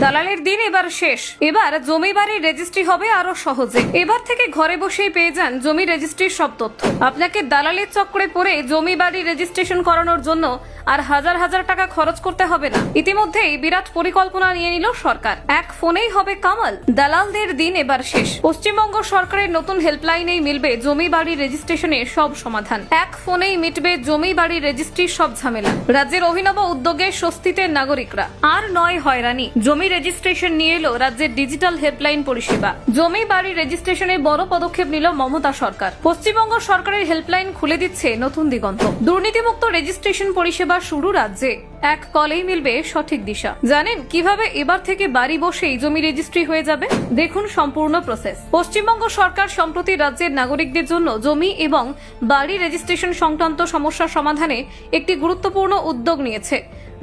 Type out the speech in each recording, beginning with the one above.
দালালের দিন এবার শেষ। এবার জমি বাড়ির রেজিস্ট্রি হবে আরও সহজে। এবার থেকে ঘরে বসেই পেয়ে যান জমি রেজিস্ট্রির সব তথ্য। আপনাকে দালালের চক্রে পড়ে জমি বাড়ি রেজিস্ট্রেশন করানোর জন্য আর হাজার হাজার টাকা খরচ করতে হবে না। ইতিমধ্যেই বিরাট পরিকল্পনা নিয়ে নিল সরকার। এক ফোনেই হবে কামাল। দালালদের দিন এবার শেষ। পশ্চিমবঙ্গ সরকারের নতুন হেল্পলাইনেই মিলবে জমি বাড়ি রেজিস্ট্রেশনের সব সমাধান। এক ফোনেই মিটবে জমি বাড়ি রেজিস্ট্রির সব ঝামেলা। রাজ্যের অভিনব উদ্যোগে স্বস্তিতে নাগরিকরা। আর নয় হয়রানি। জমি রেজিস্ট্রেশন নিয়ে এলো রাজ্যের ডিজিটাল হেল্পলাইন পরিষেবা। জমি, বাড়ি রেজিস্ট্রেশনে বড় পদক্ষেপ নিল মমতা সরকার। পশ্চিমবঙ্গ সরকারের হেল্পলাইন খুলে দিচ্ছে নতুন দিগন্ত। দুর্নীতিমুক্ত রেজিস্ট্রেশন পরিষেবা শুরু রাজ্যে। এক কলেই মিলবে সঠিক দিশা। জানেন কীভাবে এবার থেকে বাড়ি বসেই জমি রেজিস্ট্রি হয়ে যাবে? দেখুন সম্পূর্ণ প্রসেস পশ্চিমবঙ্গ সরকার সম্প্রতি রাজ্যের নাগরিকদের জন্য জমি এবং বাড়ি রেজিস্ট্রেশন সংক্রান্ত সমস্যা সমাধানে একটি গুরুত্বপূর্ণ উদ্যোগ নিয়েছে।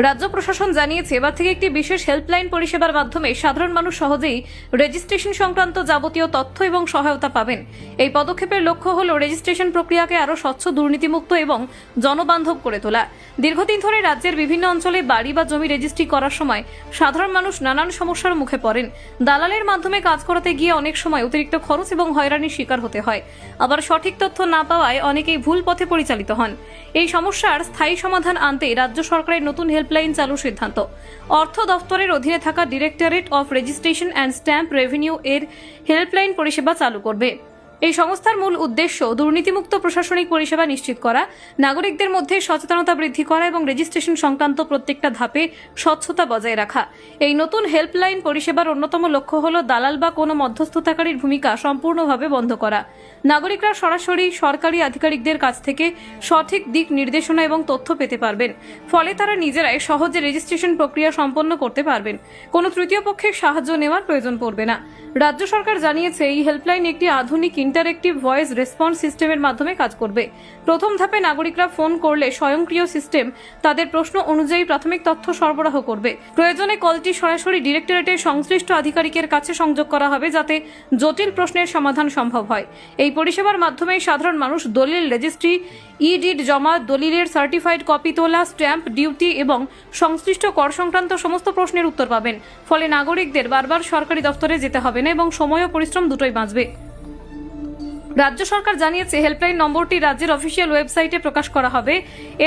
রাজ্য প্রশাসন জানিয়েছে, এবার থেকে একটি বিশেষ হেল্পলাইন পরিষেবার মাধ্যমে সাধারণ মানুষ সহজেই রেজিস্ট্রেশন সংক্রান্ত যাবতীয় তথ্য এবং সহায়তা পাবেন। এই পদক্ষেপের লক্ষ্য হল রেজিস্ট্রেশন প্রক্রিয়াকে আরও স্বচ্ছ, দুর্নীতিমুক্ত এবং জনবান্ধব করে তোলা। দীর্ঘদিন ধরে রাজ্যের বিভিন্ন অঞ্চলে বাড়ি বা জমি রেজিস্ট্রি করার সময় সাধারণ মানুষ নানান সমস্যার মুখে পড়েন। দালালের মাধ্যমে কাজ করাতে গিয়ে অনেক সময় অতিরিক্ত খরচ এবং হয়রানির শিকার হতে হয়। আবার সঠিক তথ্য না পাওয়ায় অনেকেই ভুল পথে পরিচালিত হন। এই সমস্যার স্থায়ী সমাধান আনতে রাজ্য সরকারের নতুন হেল্পলাইন চালুর সিদ্ধান্ত। অর্থ দফতরের অধীনে থাকা directorate of registration and stamp revenue এর হেল্পলাইন পরিষেবা চালু করবে। এই সংস্থার মূল উদ্দেশ্য দুর্নীতিমুক্ত প্রশাসনিক পরিষেবা নিশ্চিত করা, নাগরিকদের মধ্যে সচেতনতা বৃদ্ধি করা এবং রেজিস্ট্রেশন সংক্রান্ত প্রত্যেকটা ধাপে স্বচ্ছতা বজায় রাখা। এই নতুন হেল্পলাইন পরিষেবার অন্যতম লক্ষ্য হল দালাল বা কোনো মধ্যস্থতাকারীর ভূমিকা সম্পূর্ণভাবে বন্ধ করা। নাগরিকরা সরাসরি সরকারি আধিকারিকদের কাছ থেকে সঠিক দিক নির্দেশনা এবং তথ্য পেতে পারবেন। ফলে তারা নিজেরাই সহজে রেজিস্ট্রেশন প্রক্রিয়া সম্পন্ন করতে পারবেন। কোনো তৃতীয় পক্ষের সাহায্য নেওয়ার প্রয়োজন পড়বে না। রাজ্য সরকার জানিয়েছে, এই হেল্পলাইন একটি আধুনিক ইন্টারেক্টিভ ভয়েস রেসপন্স সিস্টেমের মাধ্যমে কাজ করবে। প্রথম ধাপে নাগরিকরা ফোন করলে স্বয়ংক্রিয় সিস্টেম তাদের প্রশ্ন অনুযায়ী প্রাথমিক তথ্য সরবরাহ করবে। প্রয়োজনে কলটি সরাসরি ডিরেক্টরেটের সংশ্লিষ্ট আধিকারিকের কাছে সংযোগ করা হবে যাতে জটিল প্রশ্নের সমাধান সম্ভব হয়। এই পরিষেবার মাধ্যমে সাধারণ মানুষ দলিল রেজিস্ট্রি ই ডিড জমা, দলিলের সার্টিফাইড কপি তোলা স্ট্যাম্প ডিউটি এবং সংশ্লিষ্ট কর সংক্রান্ত সমস্ত প্রশ্নের উত্তর পাবেন। ফলে নাগরিকদের বারবার সরকারি দপ্তরে যেতে হবে না এবং সময় ও পরিশ্রম দুটোই বাঁচবে। রাজ্য সরকার জানিয়েছে হেল্পলাইন নম্বরটি রাজ্যের অফিসিয়াল ওয়েবসাইটে প্রকাশ করা হবে।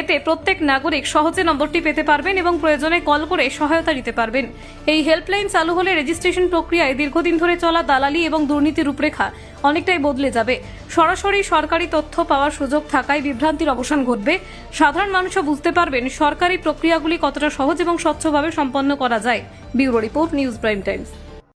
এতে প্রত্যেক নাগরিক সহজে নম্বরটি পেতে পারবেন এবং প্রয়োজনে কল করে সহায়তা দিতে পারবেন। এই হেল্পলাইন চালু হলে রেজিস্ট্রেশন প্রক্রিয়ায় দীর্ঘদিন ধরে চলা দালালি এবং দুর্নীতির রূপরেখা অনেকটাই বদলে যাবে। সরাসরি সরকারি তথ্য পাওয়ার সুযোগ থাকায় বিভ্রান্তির অবসান ঘটবে। সাধারণ মানুষও বুঝতে পারবেন সরকারি প্রক্রিয়াগুলি কতটা সহজ এবং স্বচ্ছভাবে সম্পন্ন করা যায়। Bureau report, News Prime Times.